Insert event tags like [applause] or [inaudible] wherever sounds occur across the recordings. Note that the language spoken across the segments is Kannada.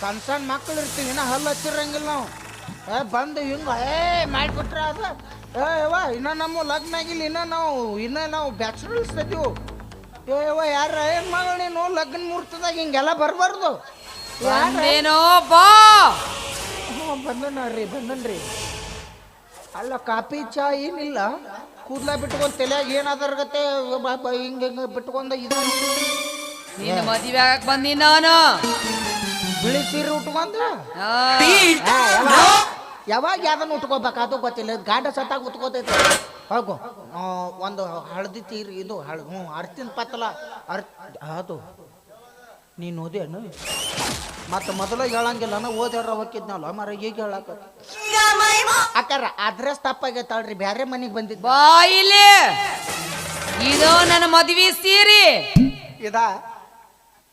ಸಣ್ಣ ಸಣ್ಣ ಮಕ್ಕಳು ಇರ್ತೀವಿ ಇನ್ನ ಹಲ್ಲು ಹಚ್ಚಿರಂಗಿಲ್ಲ ನಾವು. ಏ ಬಂದು ಹಿಂಗ ಏ ಮಾಡಿಬಿಟ್ರೆ ಅದು. ಏ ಯವ್ವ ಇನ್ನ ನಮ್ಮ ಲಗ್ನ ಆಗಿಲ್ಲ ಇನ್ನ ನಾವು ಇನ್ನ ನಾವು ಬ್ಯಾಚುಲರ್ಸ್ ಇದೀವು ಏ ಯವ್ವ ಯಾರ ಏನ್ ಮಗಳು ನೀನು? ಲಗ್ನ ಮುಹೂರ್ತದಾಗ ಹಿಂಗೆಲ್ಲ ಬರಬಾರ್ದು. ಏನೋ ಬಾ. ಹ್ಞೂ ಬಂದನ್ರಿ ಬಂದನ್ರಿ ಅಲ್ಲ ಕಾಪಿ ಚಾ ಏನಿಲ್ಲ. ಕೂದ್ಲ ಬಿಟ್ಕೊಂಡ್ ತಲೆಯಾಗ ಏನಾದರ್ಗತ್ತೆ ಹಿಂಗ ಹಿಂಗ ಬಿಟ್ಕೊಂಡ ಇದು. ನೀನು ಮದುವೆ ಆಗಕ್ ಬಂದಿ ನಾನು. ಬಿಳಿ ಸೀರೆ ಉಟ್ಕೊಂಡ ಯಾವಾಗ? ಯಾವ್ದನ್ನ ಉಟ್ಕೋಬೇಕು ಅದು ಗೊತ್ತಿಲ್ಲ ಗಾಂಡ ಸತ್ತಾಗ ಉತ್ಕೋತೈತಿ ಹೋಗು. ಒಂದು ಹಳದಿ ತೀರಿ ಇದು ಹಳ ಹ್ಞೂ ಅರ್ತಿನ ಪತ್ತಲ ಅರ್ ಅದು. ನೀನು ಓದೇನು? ಮತ್ತೆ ಮೊದಲ ಹೇಳಂಗಿಲ್ಲ. ಓದ್ಯಾರ ಹೋಗಿದ್ನಲ್ಲ ಮರ ಈಗ ಹೇಳಕ ಅಕ್ಕಾರ ಅಡ್ರೆಸ್ ತಪ್ಪಾಗೈತಳ್ರಿ ಬ್ಯಾರೆ ಮನೆಗೆ ಬಂದಿದ್ದ. ಬಾ ಇಲ್ಲಿ. ಇದು ನನ್ನ ಮದ್ವಿ ಸೀರಿ. ಇದಾ?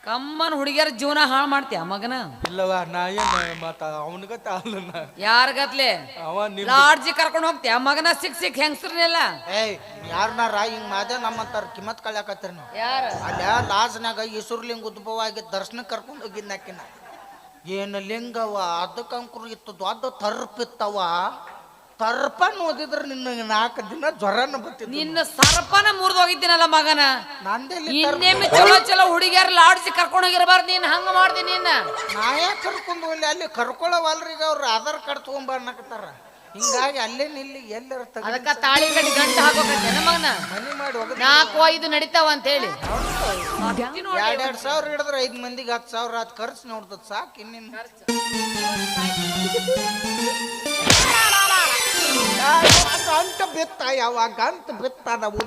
ಕಮ್ಮನ್ ಹುಡುಗಿಯರ ಜೀವನ ಹಾಳು ಮಾಡ್ತೀಯ ಮಗನ? ಇಲ್ಲವ ನಾ ಏನ್ ಮತ್ತ ಅವನಿಗತ್ತ ಅಲ್ಲ ಯಾರ್ ಗತ್ಲೆ ಅವ ನಿಮ್ ಲಾಡ್ಜಿ ಕರ್ಕೊಂಡು ಹೋಗ್ತೀಯ? ಮಗನ ಸಿಕ್ ಸಿಕ್ ಹೆಂಗಸ್ರನ್ನೆಲ್ಲ ಏಯ್ ಯಾರನಾರ ಹಿಂಗ್ ಮಾದೇ ನಮ್ಮಂತಾರ ಕಿಮ್ಮತ್ ಕಳ್ಯಾಕತ್ತೀರಿ ನೀವು ಯಾರ? ಅಲ್ಲ ಲಾಜ್ನಾಗ ಈಶ್ವರ್ಲಿಂಗ ಉದ್ಭವ ಆಗಿ ದರ್ಶನ ಕರ್ಕೊಂಡು ಹೋಗಿದ್ನಾಕಿನ ಏನು ಲಿಂಗವ ಅದಕ್ಕೆ ಅಂಕುರು ಇತ್ತು ದೊಡ್ಡ ತರ್ಪಿತ್ತವ ತರ್ಪನ್ ಓದಿದ್ರೆ ನಿನ್ನ ನಾಲ್ಕು ದಿನ ಜ್ವರನ ಬತ್ತಿದ್ದು ನಿನ್ನ. ಸರ್ಪನ ಮುರಿದು ಹೋಗಿದ್ದೀನಲ್ಲ ಮಗನ. ನಂದೆಲ್ಲಿ ಇನ್ನೇಮಿ ಚಲೋ ಚಲೋ ಹುಡುಗಿಯರ್ ಲಾಡ್ಸಿ ಕರ್ಕೊಂಡು ಹೋಗಿರಬಾರ್ದು ನೀನ್ ಹಂಗ ಮಾಡ್ದಿ ನಿನ್ನ ನಾಯಾ ಕರ್ಕೊಂಡು ಹೋಗ್ಲಿ ಅಲ್ಲಿ ಕರ್ಕೊಳ್ಳೋವಲ್ರಿ ಅವ್ರು ಆಧಾರ್ ಕಾರ್ಡ್ ತೊಗೊಂಬರ್ನಕತ್ತಾರ ಹಿಂಗಾಗಿ ಅಲ್ಲೇ ನಿಲ್ಲಿ ಎಲ್ಲರ ತಗ ಅದಕ್ಕ ತಾಳಿ ಕಟ್ಟಿ ಗಂಟು ಹಾಕೋಕತ್ತೇನ ಮಗನ? ಮನಿ ಮಾಡಿ ಹೋಗ ನಾಲ್ಕು ಐದು ನಡೀತಾವ ಅಂತ ಹೇಳಿ ಎರಡ್ ಎರಡ್ ಸಾವಿರ ಹಿಡಿದ್ರೆ ಐದು ಮಂದಿಗೆ ಹತ್ತು ಸಾವಿರ ಅದು ಖರ್ಚು ನೋಡ್ತದ ಸಾಕು ಇನ್ನೇನು ಗಂಟ ಬಿತ್ತ ಯಾವಾಗ ಗಂಟ ಬಿತ್ತ ನಾವು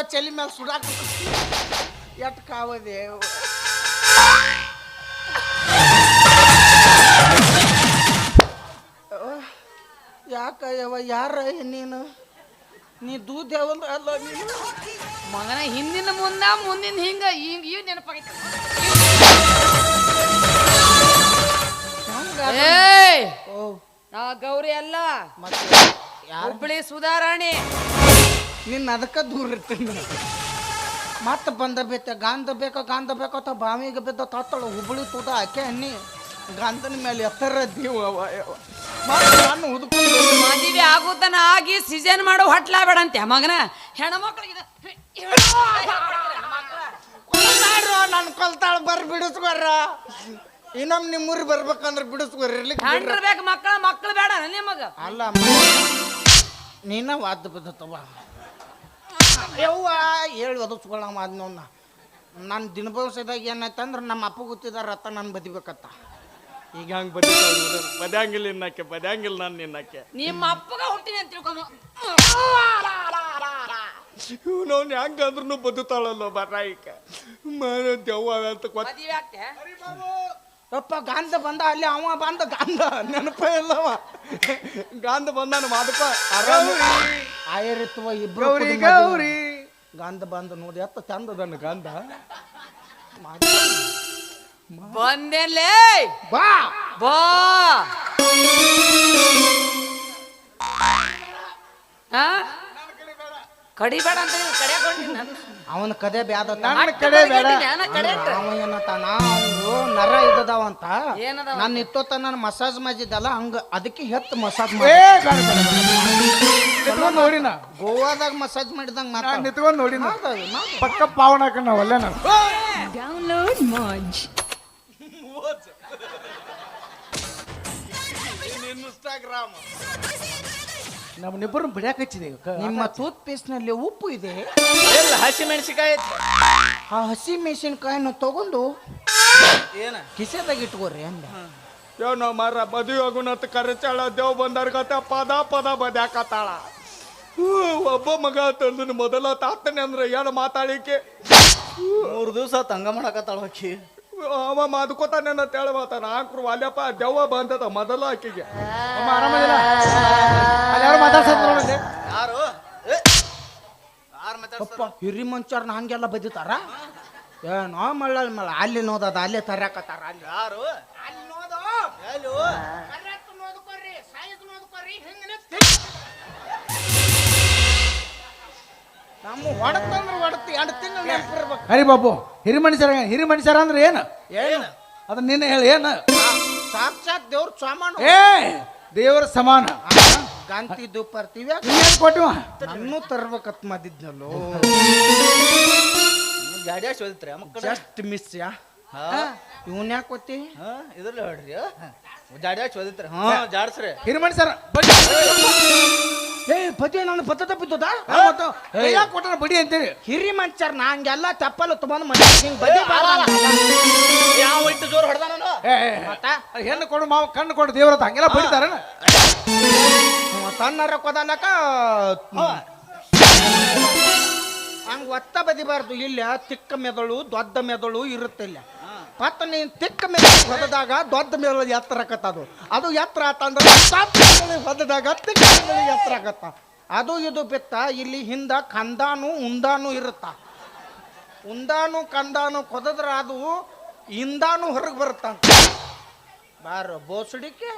ಸುರ್ರ ಚಲಿ ಮೇಲೆ ಸುಡಾಕ ಎಟ್ ಕಾವದೆ? ಯಾಕ ಯವ ಯಾರ ನೀನು ನೀ ದೂದ್ ಯಾವಲ್ಲ ಅಲ್ಲ ನೀನು? ಮಗನ ಹಿಂದಿನ ಮುಂದ ಮುಂದಿನ ಹಿಂಗ ಹಿಂಗ ಇವ್ ನೆನಪಾಗೈತೆ. ಏಯ್! ಓ ನಾ ಗೌರಿ ಅಲ್ಲ. ಮತ್ತೆ? ಯಾರು? ಹುಬ್ಬಳ್ಳಿ ಸುಧಾರಾಣಿ. ನಿನ್ನ ಅದಕ್ಕೆ ದೂರ ಇರ್ತೀನಿ ಮತ್ತೆ ಬಂದ ಬೇತೆ ಗಾಂಧ ಬೇಕೋ ಗಾಂಧ ಬೇಕೋ ಅಂತ ಬಾವಿಗೆ ಬಿದ್ದ ತಾತಳು ಹುಬ್ಬಳ್ಳಿ ತೂತ ಆಕೆ ಅನ್ನಿ ಗಾಂಧನ ಮೇಲೆ ಎತ್ತರ ದೀವ ನಾನು ಹುಡ್ಕೊಂಡು ಮದುವೆ ಆಗುತ್ತನ ಆಗಿ ಸೀಸನ್ ಮಾಡೋ ಹೊಟ್ಲ ಬೇಡಂತೆ ಮಗನ ಹೆಣ್ಮಕ್ಳಿಗೆ ನನ್ನ ಕೊಲ್ತಾಳ ಬರ್ ಬಿಡಿಸ್ಕೊರ ಇನ್ನೊಮ್ಮೆ ನಿಮ್ಮೂರಿಗೆ ಬರ್ಬೇಕಂದ್ರೆ ಬಿಡಿಸ್ಕೊರಿ ಇರ್ಲಿಕ್ಕೆ. ಹೆಣ್ರು ಮಕ್ಕಳ ಮಕ್ಕಳು ಬೇಡ ನಿಮಗ ಅಲ್ಲ ನೀನ ವಾದ ಬಿದ್ದತ್ತವ ಯವ್ವ ಹೇಳಿ ಅದನ್ನ ನನ್ನ ದಿನ ಭವಿಷ್ಯದಾಗ ಏನಾಯ್ತಂದ್ರೆ ನಮ್ಮ ಅಪ್ಪ ಗೊತ್ತಿದಾರ ರಥ ನಾನು ಬದಿಬೇಕತ್ತ. ಈಗ ಹಂಗೆ ಬದಿ ಬದಿಯಂಗಿಲ್ಲ ಇನ್ನಕ್ಕೆ ಬದಿಯಂಗಿಲ್ಲ ನಾನು ನಿನ್ನಕ್ಕೆ. ನಿಮ್ಮ ಅಪ್ಪಗ ಹುಟ್ಟಿನಿ ಅಂತ ತಿಳ್ಕೊಂಡು ಇವನವ್ನು ಹೆಂಗ ಅಂದ್ರೂ ಬದುತಾಳಲ್ಲ ಬರಾಯಿಕ. ಮನ ದೆವ್ವ ಅಂತ ಗೊತ್ತ ಮದುವೆ ಆಗ್ತೆ? ಯಪ್ಪ ಗಾಂಧ ಬಂದ ಅಲ್ಲಿ ಅವ ಬಂದ ಗಾಂಧ. ನೆನಪ ಇಲ್ಲವ. ಗಾಂಧ ಬಂದಾನ ಮಾದಪ್ಪ. ಆರಾಮ ಆಯರಿತ್ವ ಇಬ್ರು ಗೌರಿ ಗೌರಿ. ಗಾಂಧ ಬಂದ ನೋಡಿ ಎತ್ತ ಚಂದದನ್ನ ಗಂಧ. ಬಂದೆಲ್ಲೇ ಬಾ. ಬಾ. ಆ? ಕಡಿಬೇಡ ಅಂತ ಕಡಿಯಾಕೊಂಡಿ ನನ್ನ ಅವನ ಕದೆ ಬ್ಯಾದ ನನ್ನ ಕಡೆ ಬೇಡ ಅವ ಏನತ್ತಾನ ಅವ್ನು ಅಂತ? ಏನದಾವ? ನಾನು ಇತ್ತೊತ್ತ ನಾನು ಮಸಾಜ್ ಮಾಡಿದ್ದಲ್ಲ ಹಂಗ ಅದಕ್ಕೆ ಹೆತ್ತು ಮಸಾಜ್ ಏ ಮಾಡಿ ಬೇಡ ಬೇಡ ಬೇಡ. ನಿಂತ್ಕೊಂಡ್ ನೋಡಿನ? ಗೋವಾದಾಗ ಮಸಾಜ್ ಮಾಡಿದಂಗ ನಾ ಮಾತಾಡ ನಿಂತ್ಕೊಂಡ್ ನೋಡಿನ? ಪಕ್ಕ ಪಾವನ ಹಾಕ ನಾವಲ್ಲ ನಾವು Download Moj. ನಮ್ಮನ್ನಿಬ್ಬರು ಬಿಡ್ಯಾಕ ಹಚ್ಚಿದೆ ನಿಮ್ಮ ಟೂತ್ ಪೇಸ್ಟ್ನಲ್ಲಿ ಉಪ್ಪು ಇದೆ. ಎಲ್ಲ ಹಸಿ ಮೆಣಸಿಕಾಯಿ ಆ ಹಸಿ ಮೆಣಸಿನಕಾಯಿನ ತಗೊಂಡು ಏನ? ಕಿಸೆದಾಗ ಇಟ್ಕೋರಿ ಅಂದ. ಏನೋ ಮಾರ ಮದುವೆ ಆಗುನತ್ ಕರೆಚಾಳ ದೇವ್ ಬಂದರ್ಗತ ಪದ ಪದ ಬದ್ಯಾಕತ್ತಾಳ. ಒಬ್ಬ ಮಗ ತಂದನು ಮೊದಲ ತಾತನೆ ಅಂದ್ರೆ ಏನು ಮಾತಾಡಿಕೆ? ಮೂರು ದಿವಸ ತಂಗ ಮಾಡಕತ್ತಾಳ ಆಕಿ ಅವ ಮಾದ್ಕೋತಾನೆ ಅಂತ ಹೇಳಿ ಮಾತಾಡ ಹಾಕ್ರು ಅಲ್ಲಪ್ಪ ದೆವ್ವ ಬಂದದ ಮೊದಲ ಆಕಿಗೆ. ಅಮ್ಮ ಆರಾಮದಿಲ್ಲ ಯಾರು ಮಾತಾಡ್ಸೋದು ಯಾರು? ಯಾರು ಹಿರಿ ಮಂಚಾರ್ನ ಹಂಗೆಲ್ಲ ಬದಿತಾರ ನೋ ಮಲ್ಲ ಮಲ್ಲ ಅಲ್ಲಿ ನೋದದ ಅಲ್ಲೇ ತರ್ಯಾಕತ್ತಾರ ಅಲ್ಲಿ ಯಾರು? ಅಲ್ಲಿ ನೋದು? ನಮ್ಮ ಹೊಡತಂದ್ರೆ ಹೊಡತಿ ಎರಡು ತಿಂಗಳು ನೆನಪಿರ್ಬೇಕು. ಹರಿ ಬಾಬು ಹಿರಿ ಮನುಷ್ಯರ ಹಿರಿ ಮನುಷ್ಯರ ಅಂದ್ರೆ ಏನು? ಏನು? ಅದನ್ನ ನಿನ್ನೆ ಹೇಳಿ ಏನು? ಸಾಕ್ಷಾತ್ ದೇವ್ರ ಸಾಮಾನು. ಏ ದೇವರ ಸಮಾನ. ಗಾಂತಿ ದುಪ್ಪರ್ತೀವಿ ನೀನ್ ಕೊಟ್ಟಿವ? ನನ್ನೂ ತರ್ಬೇಕತ್ ಮಾಡಿದ್ನಲ್ಲೋ ಗಾಡಿ ಅಷ್ಟು ಓದಿತ್ರಿ ಮಕ್ಕಳ. ಜಸ್ಟ್ ಮಿಸ್ ಯಾ? ಹಾ. ಇವನ್ ಯಾಕೆ ಗೊತ್ತಿ ಹಾ ಇದ್ರಲ್ಲಿ ಹೇಳ್ರಿ. ಜಾಡಿ ಅಷ್ಟು ಓದಿತ್ರಿ ಹಾ ಜಾಡ್ಸ್ರಿ. ಹಿರಿಮಣಿ ಸರ್ ಬಡಿ ಏ ಪತಿ ನಾನು ಪತ್ತ ತಪ್ಪಿದ್ದದ? ಯಾಕೆ ಕೊಟ್ಟಾರ ಬಡಿ ಅಂತೇಳಿ ಹಿರಿ ಮಂಚಾರ್ ನಾ ಹಂಗೆಲ್ಲ ತಪ್ಪಲ್ಲ ತಗೊಂಡ್ ಮನೆ ಹಿಂಗ್ ಬದಿ ಯಾವ ಇಟ್ಟು ಜೋರ್ ಹೊಡೆದ ನಾನು ಹೆಣ್ಣು ಕೊಡು ಮಾವ ಕಣ್ಣು ಕೊಡು ದೇವ್ರ ಹಂಗೆಲ್ಲ ಬಡಿತಾರ ತನ್ನರ ಕೊದಲಕ ಒತ್ತ ಬದಿಬಾರ್ದು. ಇಲ್ಲ, ತಿಕ್ಕ ಮೆದಳು, ದೊಡ್ಡ ಮೆದಳು ಇರುತ್ತೆ ಇಲ್ಲ ಪತ್ತ ನೀನ್ ತಿಕ್ಕ ಮೆದಳು ಹೊಡೆದಾಗ ದೊಡ್ಡ ಮೆದಳು ಎತ್ತರ ಆಕತ್ತ ಅದು ಎತ್ತರ ಆತಂದ್ರೆ ಹೊದದಾಗ ಹೊಡೆದಾಗ ತಿಕ್ಕ ಮೆದಳು ಎತ್ತರ ಆಗತ್ತ ಅದು ಇದು ಬಿತ್ತ, ಇಲ್ಲಿ ಹಿಂದ ಕಂದಾನು ಉಂದಾನು ಇರುತ್ತ. ಉಂದಾನು ಕಂದಾನು ಕೊದದ್ರೆ ಅದು ಇಂದಾನು ಹೊರಗೆ ಬರುತ್ತ ಬಾರ, ಬೋಸಡಿಕೆ?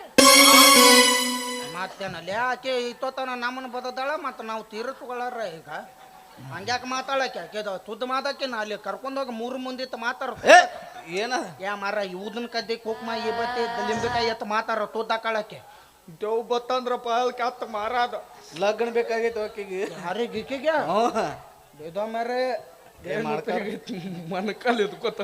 ಮತ್ತೇನಲ್ಲಿ ಆಕೆ ಇತ್ತೋತನ ನಮ್ಮನ್ನು ಬದದಾಳ ಮತ್ತು ನಾವು ತೀರಿಸ್ಕೊಳ್ಳಾರ ಈಗ? ಹಂಗ್ಯಾಕೆ ಮಾತಾಡಕ್ಕೆ? ಯಾಕೆದ ತುದ್ದು ಮಾತಾಕೆ ನಾ ಅಲ್ಲಿ ಕರ್ಕೊಂಡೋಗಿ ಮೂರು ಮುಂದಿತ್ತು ಮಾತಾರ ಏನ? ಯಾ ಮಾರ ಇವ್ದನ್ ಕದ್ದಿ ಕುಕ್ಮ ಈ ಬತ್ತಿ ಲಿಂಬಿಕಾಯಿ ಎತ್ತು ಮಾತಾರ ತುದ್ದಾಕಳಕ್ಕೆ ದೇವ್ ಬತ್ತಂದ್ರಪ್ಪ ಅದಕ್ಕೆ ಹತ್ತು ಮಾರಾದ. ಲಗ್ನ ಬೇಕಾಗಿತ್ತು ಆಕಿಗೆ ಯಾರಿಗೆ ಈಕೆಗೆ ಬೇದ ಮಾರೆ ಮನಕಲ್ ಎದ್ಕೋತ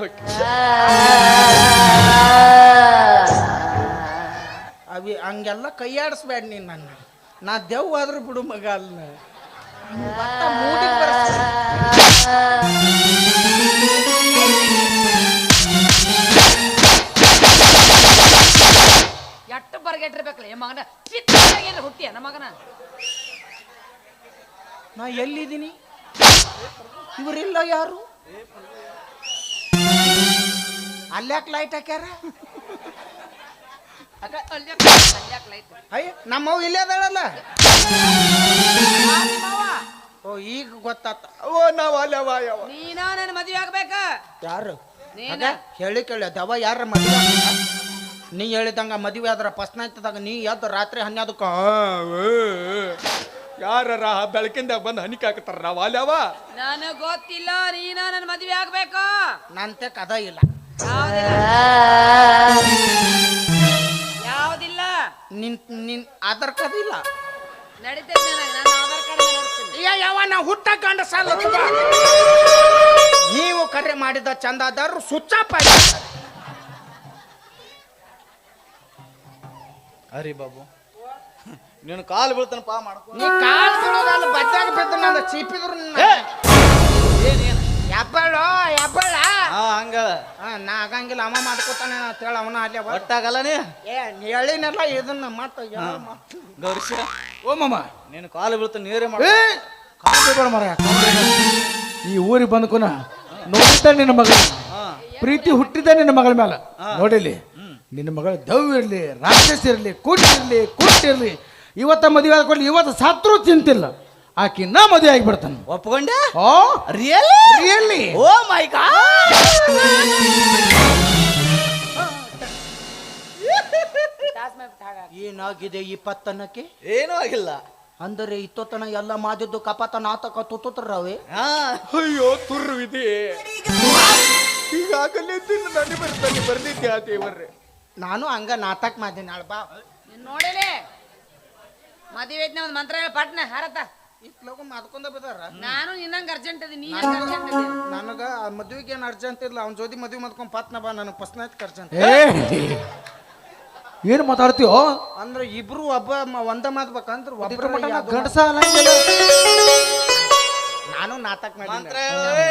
ಅವಿ ಹಂಗೆಲ್ಲ ಕೈಯಾಡಿಸ್ಬೇಡ ನೀನು ನನ್ನ. ನಾ ದೆವ್ವ ಆದ್ರೂ ಬಿಡು ಮಗ ಅಲ್ಲ. ಎಟ್ಟು ಬರ್ಗೆಟ್ಟಿರ್ಬೇಕಲ್ಲ ಮಗನ? ಚಿತ್ರ ಹುಟ್ಟಿಯ ನಮ್ಮ ಮಗನ? ನಾ ಎಲ್ಲಿದ್ದೀನಿ? ಇವರಿಲ್ಲ ಯಾರು? ಅಲ್ಯಾಕ್ ಲೈಟ್ ಹಾಕ್ಯಾರ? ಅಯ್ಯ ನಮ್ಮವ್ ಇಲ್ಲೇ ಅದಾಳಲ್ಲ? ಓ ಈಗ ಗೊತ್ತಾತ. ಓ ನಾವ್ ಅಲ್ಲವ ಯಾವ ನೀನ ನನ್ನ ಮದುವೆ ಆಗ್ಬೇಕ? ಯಾರು? ನೀನ. ಹೇಳಿ ಕೇಳಿ ದವ ಯಾರ ಮದುವೆ ನೀ ಹೇಳಿದಂಗ ಮದುವೆ ಆದ್ರ ಪಸ್ನ ಇತ್ತದಾಗ ನೀ ಎದ್ದು ರಾತ್ರಿ ಹನ್ನೆರಡಕ್ಕ ಯಾರ ಬೆಳಕಿಂದ ಬಂದು ಹನಿಕ್ ಹಾಕ್ತಾರ ನಾವ್ ಅಲ್ಲವ ನನಗ್ ಗೊತ್ತಿಲ್ಲ ನೀನ ನನ್ನ ಮದ್ವೆ ಆಗ್ಬೇಕು? ನಂತೆ ಕದ ಇಲ್ಲ. ನಿನ್ ನಿನ್ ಆಧಾರ್ ಕಾರ್ಡ್ ಇಲ್ಲ? ನಡೀತೈತೆ ನನಗೆ ನನ್ನ ಆಧಾರ್ ಕಾರ್ಡ್ ನೋಡ್ತೀನಿ. ಏ ಯಾವ ನಾ ಹುಟ್ಟ ಗಂಡ ಸಾಲ ನೀವು ಕರೆ ಮಾಡಿದ ಚಂದಾದಾರರು ಸುಚ್ಚಾಪ ಅರಿ ಬಾಬು ನೀನು ಕಾಲು ಬೀಳ್ತಾನ ಪಾ ಮಾಡ್ಕೊ. ನೀ ಕಾಲ್ ಬಿಡೋದಲ್ಲ ಬಜ್ಜಾಗ ಬಿದ್ದು ನನ್ನ ಚೀಪಿದ್ರು ಏನೇನು ಯಬ್ಬಳು ಯಬ್ಬಳ. ಹಾ ಹಂಗ. ಹಾ, ನಾ ಆಗಂಗಿಲ್ಲ ಅಮ್ಮ ಮಾಡ್ಕೊತಾನೆ ಅಂತ ಹೇಳಿ ಅವನ ಅಲ್ಲೇ ಬಾ. ಒಟ್ಟಾಗಲ್ಲ ನೀ? ಏ ನೀ ಹೇಳಿನಲ್ಲ ಇದನ್ನ ಮಾಡ್ತ ಗೌರಿಸ ಓ ಮಮ್ಮ ನೀನು ಕಾಲು ಬೀಳ್ತು ನೀರೇ ಮಾಡ. ಕಾಲು ಬೇಡ ಮರ ಈ ಊರಿಗೆ ಬಂದ್ಕುನ ನೋಡಿದ್ದ ನಿನ್ನ ಮಗಳ ಪ್ರೀತಿ ಹುಟ್ಟಿದ ನಿನ್ನ ಮಗಳ ಮೇಲೆ. ನೋಡಿಲಿ ನಿನ್ನ ಮಗಳ ದವ್ ಇರ್ಲಿ ರಾಕ್ಷಸ ಇರ್ಲಿ ಕುಟ್ಟಿರ್ಲಿ ಕುಟ್ಟಿರ್ಲಿ ಇವತ್ತ ಮದುವೆ ಆದ್ಕೊಂಡು ಇವತ್ತು ಸತ್ರು ಚಿಂತಿಲ್ಲ ಆಕಿ ನಾ ಮದುವೆ ಆಗಿಬಿಡ್ತಾನೆ. ಒಪ್ಕೊಂಡೆ? Oh real really oh my god! [laughs] ಏನಾಗಿದೆ ಈ ಪತ್ತನಕ್ಕೆ? ಏನೂ ಆಗಿಲ್ಲ. ಅಂದರೆ ಇತ್ತೊತ್ತನ ಎಲ್ಲ ಮಾದಿದ್ದು ಕಪಾತ ನಾತಕ ತುತ್ತುತ್ರವೆ ಹಾ. ಅಯ್ಯೋ ತುರ್ವಿದೆ. ಈಗಾಗಲೇ ತಿನ್ನು ನನಗೆ ಬರ್ತಾನೆ ಬರ್ದಿದ್ದೆ ಆ ದೇವರ್ರೆ ನಾನು ಹಂಗ ನಾತಕ್ ಮಾದಿನ ಅಳ್ಬಾ ನೋಡಿಲೆ? ಮದುವೆ ಒಂದು ಮಂತ್ರ ಹೇಳಿ ಪಟ್ನ ಹಾರತ. ಇತ್ಲಗು ಮಾದ್ಕೊಂಡ ಬಿದಾರ ನಾನು ನಿನ್ನಂಗ ಅರ್ಜೆಂಟ್ ಅದಿ ನೀ ಅರ್ಜೆಂಟ್ ಅದಿ? ನನಗ ಮದುವೆಗೆ ಏನು ಅರ್ಜೆಂಟ್ ಇಲ್ಲ ಅವ್ನ ಜೋಡಿ ಮದ್ವಿ ಮಾಡ್ಕೊಂಡ್ ಪತ್ನ ಬಾ ನನಗೆ ಪಸ್ನಾಯ್ತು ಅರ್ಜೆಂಟ್ ಏ ಏನು ಮಾತಾಡ್ತೀವೋ ಅಂದ್ರೆ ಇಬ್ರು ಒಬ್ಬ ಮ- ಒಂದ ಮಾತ್ಬೇಕಂದ್ರ ಒಬ್ರು ಗಂಡಸ ಅನ್ನಂಗಿಲ್ಲ. ನಾನು ನಾಟಕ ಸಣ್ಣನು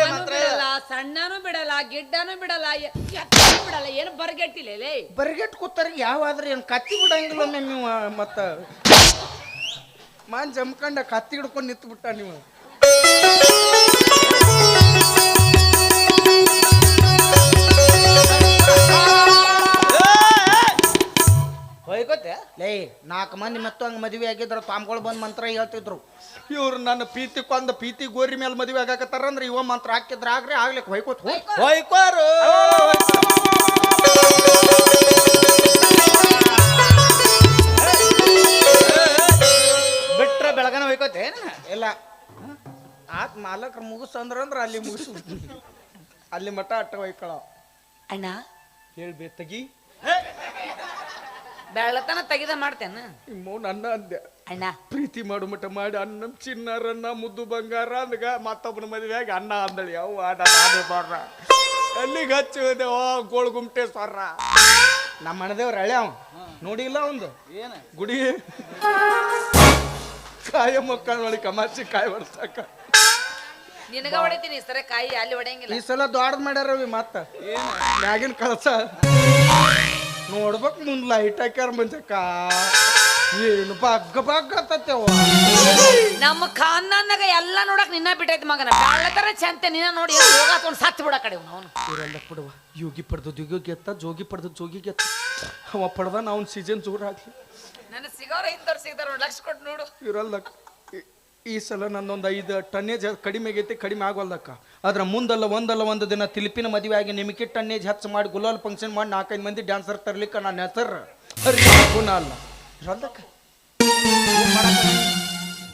ನಾನು ಬಿಡಲ್ಲ ಸಣ್ಣನೂ ಬಿಡಲ್ಲ ಗಿಡ್ಡನೂ ಬಿಡಲ್ಲ ಎ- ಎತ್ತನೂ ಬಿಡಲ್ಲ ಏನು ಬರ್ಗೆಟ್ಟಿಲ್ಲ ಲೇ ಬರ್ಗೆಟ್ ಕೂತಾರ ಯಾವಾದ್ರ ಏನ್ ಕತ್ತಿ ಬಿಡಂಗಿಲ್ಲ ಒಮ್ಮೆ ನೀವು ಮತ್ತ ಮಾನ್ ಜಮ್ಕಂಡ ಕತ್ತಿ ಹಿಡ್ಕೊಂಡು ನಿಂತು ಬಿಟ್ಟ ನೀವು. ಹೋಯ್ಕೋತೆ? ಲೇ ನಾಲ್ಕು ಮಂದಿ ಮತ್ತು ಹಂಗ ಮದ್ವೆ ಆಗಿದ್ರು ತಾಮ್ಗಳು ಬಂದು ಮಂತ್ರ ಹೇಳ್ತಿದ್ರು. ಇವ್ರು ನನ್ನ ಪೀತಿ ಕೊಂದ ಪೀತಿ ಗೋರಿ ಮೇಲೆ ಮದುವೆ ಆಗಾಕತ್ತಾರ ಅಂದ್ರೆ ಇವ ಮಂತ್ರ ಹಾಕಿದ್ರ ಆಗ್ರಿ ಆಗ್ಲಿಕ್ಕೆ ಹೊಯ್ಕೋತ್ ಹೋಯ್. ಹೋಯ್ಕೋರು. ಇಲ್ಲ ಆತ್ ಮಾಲಕ್ರ ಮುಗಿಸ್ ಅಂದ್ರ ಅಂದ್ರ ಅಲ್ಲಿ ಮುಗಿಸು ಅಲ್ಲಿ ಮಠ ಅಟ್ಟ ಹೊಯ್ಕೊಳ ಅಣ್ಣ. ಹೇಳ್ಬೇ ತಗಿ. ಬೆಳತನ ತೆಗಿದ ಮಾಡ್ತೇನ? ಇಮ್ಮವ್ ನನ್ನ ಅಂದೆ ಅಣ್ಣ. ಪ್ರೀತಿ ಮಾಡು ಮಠ ಮಾಡಿ ಅನ್ನ ಚಿನ್ನರನ್ನ ಮುದ್ದು ಬಂಗಾರ ಅಂದ್ಗ ಮತ್ತೊಬ್ಬನ ಮದುವೆಯಾಗಿ ಅನ್ನ ಅಂದಳಿ. ಅವು ಆಡ ನಾನೇ ಬಾರ ಅಲ್ಲಿಗೆ ಹಚ್ಚಿ ಹೋದೆ? ಓ ಗೋಳ್ ಗುಮ್ಟೆ ಸ್ವರ ನಮ್ಮ ಅಣ್ಣದೇವ್ರ ಹಳೆ ಅವ ನೋಡಿಲ್ಲ ಒಂದು ಏನ? ಗುಡಿ. ಕಾಯ ಮಕ್ಕಳೊಳಗೆ ಕಮಾಸಿ ಕಾಯಿ ಹೊಡ್ಸಕ್ಕ ನಿನಗ ಹೊಡಿತೀನಿ ಸರ ಕಾಯಿ ಅಲ್ಲಿ ಹೊಡೆಯಂಗಿಲ್ಲ. ಈ ಸಲ ದೊಡ್ಡದ ಮಾಡ್ಯಾರ ಅವಿ ಮತ್ತ. ಮ್ಯಾಗಿನ ಕಳಸ. ನೋಡ್ಬೇಕು ಮುಂದ್ ಲೈಟ್ ಹಾಕ್ಯಾರ ಮಂಚಕ್ಕ ಏನು ಬಗ್ಗ ಬಗ್ಗ ನಮ್ಮ ಖಾನ್ನಾಗ ಎಲ್ಲ ನೋಡಕ್ ನಿನ್ನ ಬಿಟ್ಟೈತಿ ಮಗನ. ಬೆಳ್ಳತರ ಚಂತೆ ನಿನ್ನ ನೋಡಿ ಹೋಗಾತ್ಕೊಂಡು ಸತ್ತು ಬಿಡ ಕಡೆ ಅವನು. ಇವರೆಲ್ಲ ಪಡುವ ಯೋಗಿ ಪಡೆದು ಯೋಗಿ ಗೆತ್ತ ಜೋಗಿ ಪಡೆದು ಜೋಗಿ ಗೆತ್ತ. ಅವ ಪಡೆದ ನಾವು ಸೀಸನ್ ಜೋರ್ ಹಾಕಿ ನನ್ನ ಸಿಗೋರ ಇದ್ದವ್ರು ಸಿಗ್ತಾರ ಲಕ್ಷ ಕೊಟ್ಟು ನೋಡು. ಇವರೆಲ್ಲ ಈ- ಸಲ ನಂದೊಂದು ಐದು ಟನ್ನೇಜ್ ಕಡಿಮೆ ಆಗೈತಿ ಕಡಿಮೆ ಆಗೋಲ್ಲಕ್ಕ ಆದ್ರೆ ಮುಂದಲ್ಲ ಒಂದಲ್ಲ ಒಂದು ದಿನ ತಿಲಿಪಿನ ಮದುವೆ ಆಗಿ ನಿಮಗೆ ಟನ್ನೇಜ್ ಹೆಚ್ಚು ಮಾಡಿ ಗುಲಾಲ್ ಫಂಕ್ಷನ್ ಮಾಡಿ ನಾಲ್ಕೈದು ಮಂದಿ ಡ್ಯಾನ್ಸರ್ ತರ್ಲಿಕ್ಕೆ ನನ್ನ ಹೆಸರು. ಗುಣ ಅಲ್ಲ ಇರಲ್ಲಕ್ಕ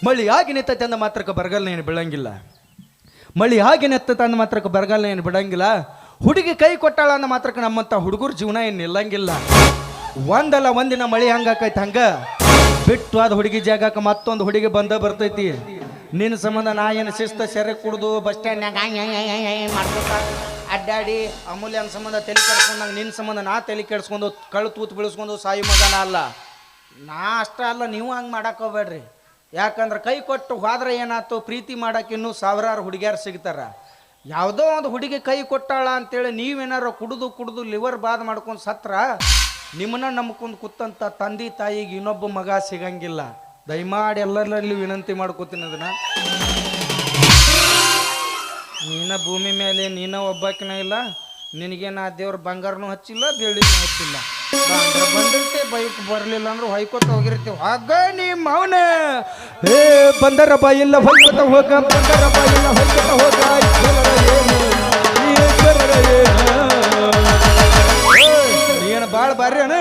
ಮಳಿ ಆಗಿ ನಿಂತೈತೆ ಅಂದ ಮಾತ್ರಕ್ಕೆ ಬರಗಾಲ ಏನು ಬೀಳಂಗಿಲ್ಲ. ಮಳಿ ಆಗಿನ ತಂದ ಅಂದ ಮಾತ್ರಕ್ಕೆ ಬರಗಾಲ ಏನು ಬಿಡಂಗಿಲ್ಲ. ಹುಡುಗಿ ಕೈ ಕೊಟ್ಟಾಳ ಅಂದ ಮಾತ್ರಕ್ಕೆ ನಮ್ಮಂತ ಹುಡುಗರ ಜೀವನ ಏನು ನಿಲ್ಲಂಗಿಲ್ಲ. ಒಂದಲ್ಲ ಒಂದಿನ ಮಳಿ ಹಂಗಾಕೈತೆ ಹಂಗ. ಬಿಟ್ಟು ಅದು ಹುಡುಗಿ ಜಾಗಕ್ಕೆ ಮತ್ತೊಂದು ಹುಡುಗಿ ಬಂದ ಬರ್ತೈತಿ. ನಿನ್ನ ಸಂಬಂಧ ನಾ ಏನು ಶಿಸ್ತ ಸೆರೆ ಕುಡ್ದು ಬಸ್ ಸ್ಟ್ಯಾಂಡ್ನಾಗ ಮಾಡ್ಕೊತ ಅಡ್ಡಾಡಿ ಅಮೂಲ್ಯನ ಸಂಬಂಧ ತಲೆ ಕೆಡ್ಸ್ಕೊಂಡಾಗ ನಿನ್ನ ಸಂಬಂಧ ನಾ ತಲೆ ಕೆಡ್ಸ್ಕೊಂಡು ಕಳ್ಳು ತೂತು ಬೀಳಿಸ್ಕೊಂಡು ಸಾಯಿ ಮಗನ ಅಲ್ಲ. ನಾ ಅಷ್ಟ ಅಲ್ಲ, ನೀವು ಹಂಗೆ ಹೋಗ್ಬೇಡ್ರಿ. ಯಾಕಂದ್ರೆ ಕೈ ಕೊಟ್ಟು ಹೋದ್ರೆ ಏನಾಯ್ತು, ಪ್ರೀತಿ ಮಾಡಕ್ಕೆ ಇನ್ನೂ ಸಾವಿರಾರು ಹುಡುಗಿಯರು ಸಿಗ್ತಾರ. ಯಾವುದೋ ಒಂದು ಹುಡುಗಿ ಕೈ ಕೊಟ್ಟಾಳ ಅಂತೇಳಿ ನೀವೇನಾರು ಕುಡಿದು ಕುಡಿದು ಲಿವರ್ ಬಾದ್ ಮಾಡ್ಕೊಂಡು ಸತ್ರ, ನಿಮ್ಮನ್ನ ನಂಬ್ಕೊಂಡು ಕೂತಂತ ತಂದೆ ತಾಯಿಗೆ ಇನ್ನೊಬ್ಬ ಮಗ ಸಿಗಂಗಿಲ್ಲ. ದಯಮಾಡಿ ಎಲ್ಲರಲ್ಲಿ ವಿನಂತಿ ಮಾಡ್ಕೋತೀನಿ ಅದನ್ನ. ನೀನ ಭೂಮಿ ಮೇಲೆ ನೀನ ಒಬ್ಬಾಕಿನ ಇಲ್ಲ, ನಿನಗೇನು ಆ ದೇವ್ರ ಬಂಗಾರನೂ ಹಚ್ಚಿಲ್ಲ, ಬೆಳ್ಳಿನೂ ಹಚ್ಚಿಲ್ಲ. ಬಂದಿರ್ತೆ ಬೈಕ್ ಬರಲಿಲ್ಲ ಅಂದ್ರೆ ಹೊಯ್ಕೋತ ಹೋಗಿರ್ತೀವಿ. ಹಾಗ ನಿಮ್ಮ ಅವನ ಏ ಬಂದರ ಬಾಯಿಲ್ಲ ಹೊಯ್ಕೊತ ಹೋಗ ಬಂದರ ಬಾಯಿಲ್ಲ ಹೊಯ್ಕೊತ ಹೋಗ ಏನು, ಭಾಳ ಏನು. ಏ, ಏನು ಬಾಳ ಬಾರಿ ಅಣ್ಣ.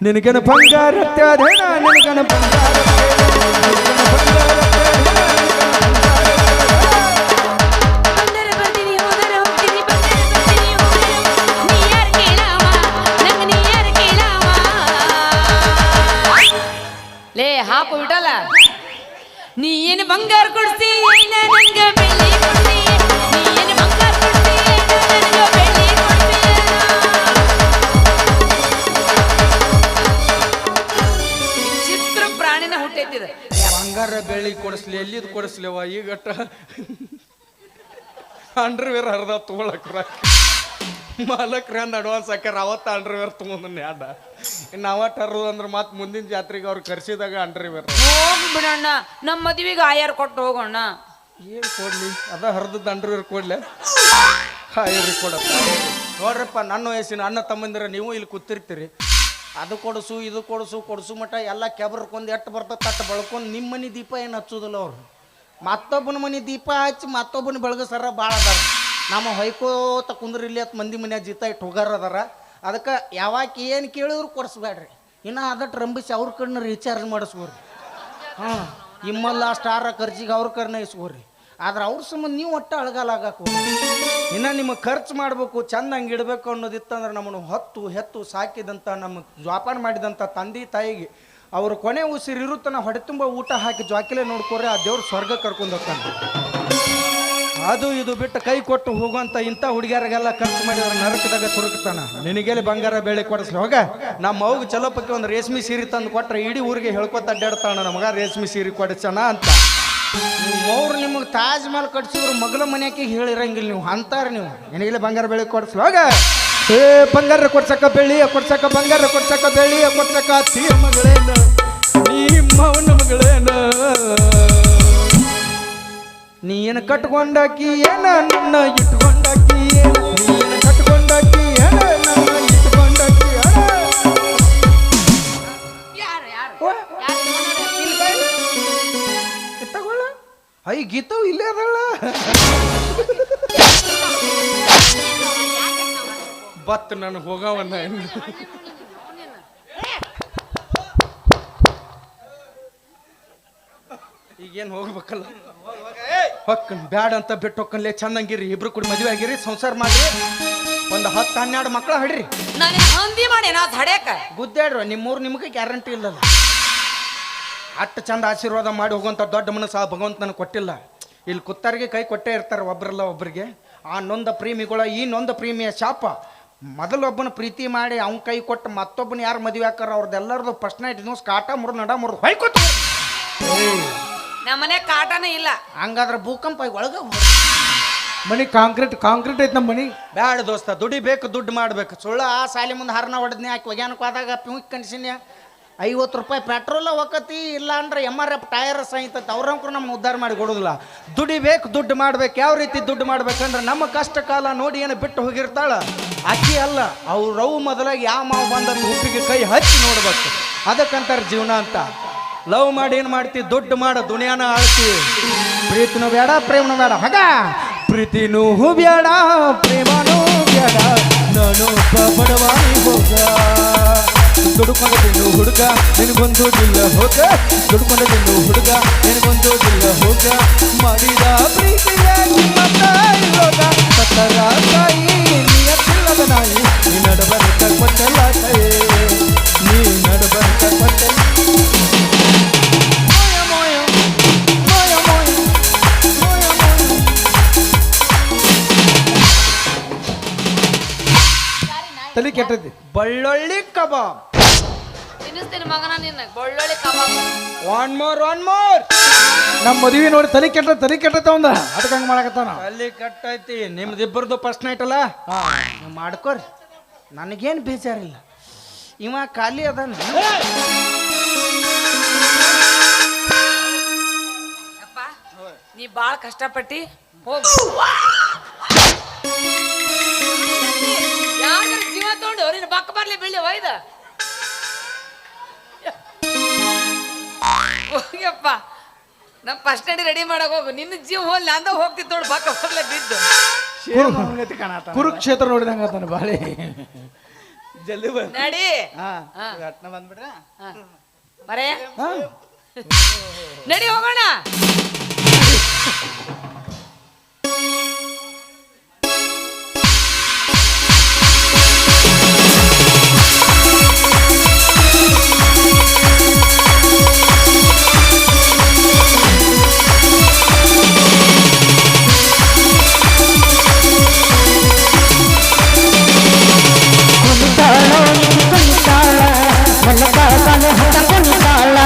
ನಿನಗೇನು ಬಂಗಾರ ನಿನಗೇನು ಬಂಗಾರ ನೀ ಏನು ಬಂಗಾರ ಕೊಡ್ತಿ ಚಿತ್ರ ಪ್ರಾಣಿನ ಹುಟ್ಟೈತಿದ ಬಂಗಾರ ಬೆಳ್ಳಿ ಕೊಡಿಸ್ಲಿ, ಎಲ್ಲಿದ್ ಕೊಡಿಸ್ಲಿವ ಈಗಟ್ಟ ಅಂಡರ್ವೇರ್ ಹರಿದ ತೊಗೊಳಕ್ರ ಮಾಲಕ್ರ ಅಂದ್ ಅಡ್ವಾನ್ಸ್ ಹಾಕ್ಯಾರ ಅವತ್ತು ಅಂಡ್ರಿವೇರ್ ತೊಗೊಂಡ್ ನ್ಯಾಡ ಇನ್ನು ಅವತ್ತು ಹರಿದು ಅಂದ್ರೆ ಮತ್ತೆ ಮುಂದಿನ ಜಾತ್ರೆಗೆ ಅವ್ರು ಕರ್ಸಿದಾಗ ಅಂಡ್ರಿವೇರ್ ಹೋಗಿ ಬಿಡಣ್ಣ ನಮ್ಮ ಮದುವೆಗೆ ಆಯರ್ ಕೊಟ್ಟು ಹೋಗೋಣ. ಏನು ಕೊಡ್ಲಿ? ಅದ ಹರಿದದ್ದು ಅಂಡರ್ವೇರ್ ಕೊಡ್ಲೆ. ಹಾಯರ್ ಕೊಡಪ್ಪ. ನೋಡ್ರಪ್ಪ ನನ್ನ ವಯಸ್ಸಿನ ಅಣ್ಣ ತಮ್ಮಂದಿರ ನೀವು ಇಲ್ಲಿ ಕೂತಿರ್ತೀರಿ. ಅದು ಕೊಡಿಸು ಇದು ಕೊಡಿಸು ಕೊಡಿಸು ಮಟ ಎಲ್ಲ ಕೆಬರ್ಕೊಂದು ಎಟ್ಟು ಬರ್ತದೆ ತಟ್ಟು ಬೆಳ್ಕೊಂಡು ನಿಮ್ಮ ಮನೆ ದೀಪ ಏನು ಹಚ್ಚೋದಿಲ್ಲ ಅವ್ರು. ಮತ್ತೊಬ್ಬನ ಮನೆ ದೀಪ ಹಚ್ಚಿ ಮತ್ತೊಬ್ಬನ ಬೆಳಗಸರ ಭಾಳ ಅದಾರ. ನಮ್ಮ ಹೊಯ್ಕೋತ ಕುಂದ್ರಿಲ್ಲಿ ಅತ್ ಮಂದಿ ಮನ್ಯಾಗ ಜೀತ ಇಟ್ಟು ಹೋಗಾರ ಅದಾರ. ಅದಕ್ಕೆ ಯಾವಾಗ ಏನು ಕೇಳಿದ್ರು ಕೊಡಿಸ್ಬೇಡ್ರಿ. ಇನ್ನು ಅದಟ್ಟು ರಂಬಿಸಿ ಅವ್ರ ಕಣ್ಣು ರೀಚಾರ್ಜ್ ಮಾಡಿಸ್ಬೋರಿ ಹಾಂ ಇಮ್ಮಲ್ಲ ಸ್ಟಾರ ಖರ್ಚಿಗೆ ಅವ್ರ ಕರ್ನ ಇಸ್ಕೋರಿ. ಆದ್ರೆ ಅವ್ರ ಸಂಬಂಧ ನೀವು ಒಟ್ಟು ಅಳಗಾಲ ಇನ್ನು ಇನ್ನ ನಿಮಗೆ ಖರ್ಚು ಮಾಡಬೇಕು, ಚಂದ ಹಂಗೆ ಇಡಬೇಕು ಅನ್ನೋದಿತ್ತಂದ್ರೆ ನಮ್ಮನ್ನು ಹೊತ್ತು ಹೆತ್ತು ಸಾಕಿದಂಥ ನಮ್ಮ ಜೋಪಾನ ಮಾಡಿದಂಥ ತಂದೆ ತಾಯಿಗೆ ಅವರು ಕೊನೆ ಉಸಿರು ಇರುತ್ತನ ಹೊಡೆ ತುಂಬ ಊಟ ಹಾಕಿ ಜ್ವಾಕಿಲೆ ನೋಡ್ಕೊರೆ ಆ ದೇವ್ರ ಸ್ವರ್ಗ ಕರ್ಕೊಂಡು ಹೋಗ್ತಾನೆ. ಅದು ಇದು ಬಿಟ್ಟು ಕೈ ಕೊಟ್ಟು ಹೋಗುವಂತ ಇಂಥ ಹುಡುಗಿಯರಿಗೆಲ್ಲ ಖರ್ಚು ಮಾಡಿದ್ರೆ ನರಕದಾಗ ತುರುಕ್ತಾನ. ನಿನಗೆಲ್ಲಿ ಬಂಗಾರ ಬೆಳೆ ಕೊಡಿಸ್ಲಿ, ಹೋಗ. ನಮ್ಮ ಅವ್ಗೆ ಚಲೋಪಕ್ಕೆ ಒಂದು ರೇಷ್ಮೆ ಸೀರೆ ತಂದು ಕೊಟ್ರೆ ಇಡೀ ಊರಿಗೆ ಹೇಳ್ಕೊತ ಅಡ್ಡಾಡ್ತಾನ ನಮಗ ಮಗ ರೇಷ್ಮೆ ಸೀರೆ ಕೊಡಿಸೋಣ ಅಂತ. ಅವ್ರು ನಿಮಗೆ ತಾಜ್ ಮಹಲ್ ಕಟ್ಸಿದ್ರು ಮಗಳ ಮನೆಯಾಕಿ ಹೇಳಿರಂಗಿಲ್ಲ ನೀವು, ಅಂತಾರೆ ನೀವು. ನಿನಗೆಲ್ಲಿ ಬಂಗಾರ ಬೆಳೆ ಕೊಡಿಸ್ಲಿ, ಹೋಗ. ಏ, ಬಂಗಾರ ಕೊಡ್ಸಕ್ಕ ಬೆಳ್ಳಿಯ ಕೊಡ್ಸಕ್ಕ ಬಂಗಾರ ಕೊಡ್ಸಕ್ಕ ಬೆಳ್ಳಿಯ ಕೊಡ್ಸಕ್ಕ ತೀರ ಮಗಳೇನ ನಿಮ್ಮ ಅವನ ನೀನು ಕಟ್ಕೊಂಡಾಕಿ ಏನ ನನ್ನ ಇಟ್ಕೊಂಡಾಕಿ ಏನ ನೀನು ಕಟ್ಕೊಂಡಾಕಿ ಏನ ನನ್ನ ಇಟ್ಕೊಂಡಾಕಿ ಏನ ಯಾರು ಯಾರು? ಯಾರು ತಗೊಳ್ಳ. ಐ ಗೀತವು ಇಲ್ಲೇ ಅದಲ್ಲ. ಬತ್ ನನಗೆ ಹೋಗವನ್ನ ಈಗೇನು ಹೋಗ್ಬೇಕಲ್ಲ? ಹೊಕ್ಕನ್ ಬ್ಯಾಡ ಅಂತ ಬಿಟ್ಟು ಹೊಕ್ಕನ್ಲೆ ಚಂದಂಗಿರಿ ಇಬ್ರು ಕೂಡ ಮದುವೆ ಆಗಿರಿ ಸಂಸಾರ ಮಾಡ್ರಿ. ಒಂದು ಹತ್ತು ಹನ್ನೆರಡು ಮಕ್ಕಳ ಹಡ್ರಿ. ನಾನು ಹಂದಿ ಮಾಡಿ ನಾ ಗುದ್ದಾಡ್ರು ನಿಮ್ಮೂರು ನಿಮಗೆ ಗ್ಯಾರಂಟಿ ಇಲ್ಲಲ್ಲ. ಅಷ್ಟು ಚಂದ ಆಶೀರ್ವಾದ ಮಾಡಿ ಹೋಗುವಂಥ ದೊಡ್ಡ ಮನಸ್ಸು ಆ ಭಗವಂತ ನನಗೆ ಕೊಟ್ಟಿಲ್ಲ. ಇಲ್ಲಿ ಕುತ್ತಾರಿಗೆ ಕೈ ಕೊಟ್ಟೇ ಇರ್ತಾರೆ ಒಬ್ರಲ್ಲ ಒಬ್ರಿಗೆ. ಆ ನೊಂದ ಪ್ರೇಮಿಗಳ ಈ ನೊಂದ ಪ್ರೇಮಿಯ ಶಾಪ. ಮೊದಲೊಬ್ಬನ ಪ್ರೀತಿ ಮಾಡಿ ಅವ್ನ ಕೈ ಕೊಟ್ಟು ಮತ್ತೊಬ್ಬನ ಯಾರು ಮದುವೆ ಹಾಕಾರ ಅವ್ರದ್ದೆಲ್ಲರದು ಫಸ್ಟ್ ನೈಟ್ ನ್ಯೂಸ್ ಕಾಟ ಮುರಿದು ನಡ ಮುರಿದು ಹೊಯ್ಕೊತ ನಮ್ಮ ಮನೆ ಕಾಟನೇ ಇಲ್ಲ. ಹಂಗಾದ್ರೆ ಭೂಕಂಪ ಒಳಗೆ ಮನಿ ಕಾಂಕ್ರೀಟ್ ಕಾಂಕ್ರೀಟ್ ಐತೆ ನಮ್ಮ ಮನಿ. ಬ್ಯಾಡ ದೋಸ್ತ ದುಡಿಬೇಕು ದುಡ್ಡು ಮಾಡ್ಬೇಕು. ಸುಳ್ಳ ಆ ಸಾಲಿ ಮುಂದೆ ಹರ್ನ ಹೊಡೆದ್ನಿ ಹಾಕಿ ಒಗ್ಯಾನಕ್ಕೆ ಹೋದಾಗ ಪಿಂಕ್ ಕನ್ಸಿನ್ಯ ಐವತ್ತು ರೂಪಾಯಿ ಪೆಟ್ರೋಲ ಹೋಗತಿ ಇಲ್ಲ ಅಂದ್ರೆ ಎಂ ಆರ್ ಎಫ್ ಟೈರ್ ಸಹಿತೈತೆ ಅವ್ರಂಕ್ರು ನಮ್ಗೆ ಉದ್ಧಾರ ಮಾಡಿ ಕೊಡೋದಿಲ್ಲ. ದುಡಿಬೇಕು ದುಡ್ಡು ಮಾಡ್ಬೇಕು ಯಾವ ರೀತಿ ದುಡ್ಡು ಮಾಡ್ಬೇಕಂದ್ರೆ ನಮ್ಮ ಕಷ್ಟ ಕಾಲ ನೋಡಿ ಏನು ಬಿಟ್ಟು ಹೋಗಿರ್ತಾಳ. ಅಕ್ಕಿ ಅಲ್ಲ ಅವ್ರು ರವ್ ಮೊದಲಾಗಿ ಯಾವ ಮಾವು ಬಂದ ಹುಟ್ಟಿಗೆ ಕೈ ಹಚ್ಚಿ ನೋಡ್ಬೇಕು. ಅದಕ್ಕಂತಾರೆ ಜೀವನ ಅಂತ. ಲವ್ ಮಾಡಿ ಏನು ಮಾಡ್ತಿ? ದುಡ್ಡು ಮಾಡ ದುನಿಯಾನ ಆಳ್ತಿ. ಪ್ರೀತಿನೂ ಬೇಡ, ಪ್ರೇಮನೂ ಬೇಡ. ಹಾಗ? ಪ್ರೀತಿನೂ ಬೇಡ, ಪ್ರೇಮನೂ ಬೇಡ. ನಾನು ಬಡವಾಗಿ ಹೋಗ. ದುಡ್ಕೊಂಡ ತಿನ್ನು ಹುಡುಗ ನಿನಗೊಂದೋದಿಲ್ಲ ಹೋಗ. ದುಡ್ಕೊಂಡ ತಿನ್ನು ಹುಡುಗ ನಿನಗೊಂದೋದಿಲ್ಲ ಹೋಗ. ಮಾಡಿದ ಪ್ರೀತಿಯ ಹೋಗ ಸತ್ತರ ತಾಯಿ ನಿಯತ್ತಿಲ್ಲದ ನಾಯಿ ನೀ ನಡಬರ್ಕ ಕೊಟ್ಟಲ್ಲ ತಾಯಿ ನೀ ನಡಬರ್ಕ ಕೊಟ್ಟಲ್ಲ ತಲೆ ಬಳ್ಳೊಳ್ಳಿ ಕಬಾಬ್. ತಿನ್ನಿಸ್ತೀನಿ ಮಗನ ನಿನ್ನ ಬೆಳ್ಳುಳ್ಳಿ ಕಬಾಬ್. ಒನ್ ಮೋರ್ ಒನ್ ಮೋರ್ ನಮ್ಮ ಮದುವೆ ನೋಡಿ ತಲೆ ಕೆಟ್ಟ ತಲೆ ಕೆಟ್ಟ ತಗೊಂಡ ಅದಕ್ಕೆ ಹಂಗೆ ಮಾಡಕತ್ತಾನ? ಅಲ್ಲಿ ಕಟ್ಟೈತಿ. ನಿಮ್ದಿಬ್ಬರದು ಫಸ್ಟ್ ನೈಟ್ ಅಲ್ಲ? ನೀವು ಮಾಡ್ಕೋರಿ. ನನಗೇನು ಬೇಜಾರಿಲ್ಲ. ಇವ ಖಾಲಿ ಅದಾನ. ಅಪ್ಪ ನೀ ಭಾಳ ಕಷ್ಟಪಟ್ಟಿ ಹೋಗು. ಯಾರ ಜೀವ ತಗೊಂಡು ನಿನ್ನ ಬಕ್ಕ ಬರ್ಲಿ ಬೀಳಿ ಒಯ್ದ? ಹೋಗ್ಯಪ್ಪ ನಮ್ಮ ಫಸ್ಟ್ ನಡಿ ರೆಡಿ ಮಾಡಕ್ ಹೋಗು. ನಿನ್ನ ಜೀವ ಹೋಗ್ಲಿ ಅಂದ ಹೋಗ್ತಿತ್ತು ನೋಡು ಬಕ್ಕ ಹೋಗ್ಲೆ ಬಿದ್ದು. ಕುರುಕ್ಷೇತ್ರ ನೋಡಿದಂಗ ಆತನ ಬಾಳೆ. ಜಲ್ದಿ ಬರ್ ನಡಿ. ಅಟ್ನ ಬಂದ್ಬಿಟ್ರ? ಮರೇ. ನಡಿ ಹೋಗೋಣ. ಕಾಲು ಹಠ ಕುಣಿತಾಳ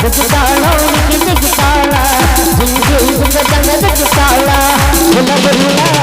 ಬುಗುತಾಳ ಅವನಿಗೆ ಜಿಗುತ್ತಾಳ ಹಿಂಗೆ ಬುಗದಂಗ ಜಿಗುತ್ತಾಳ ಹುಲಗುಲ್ಲ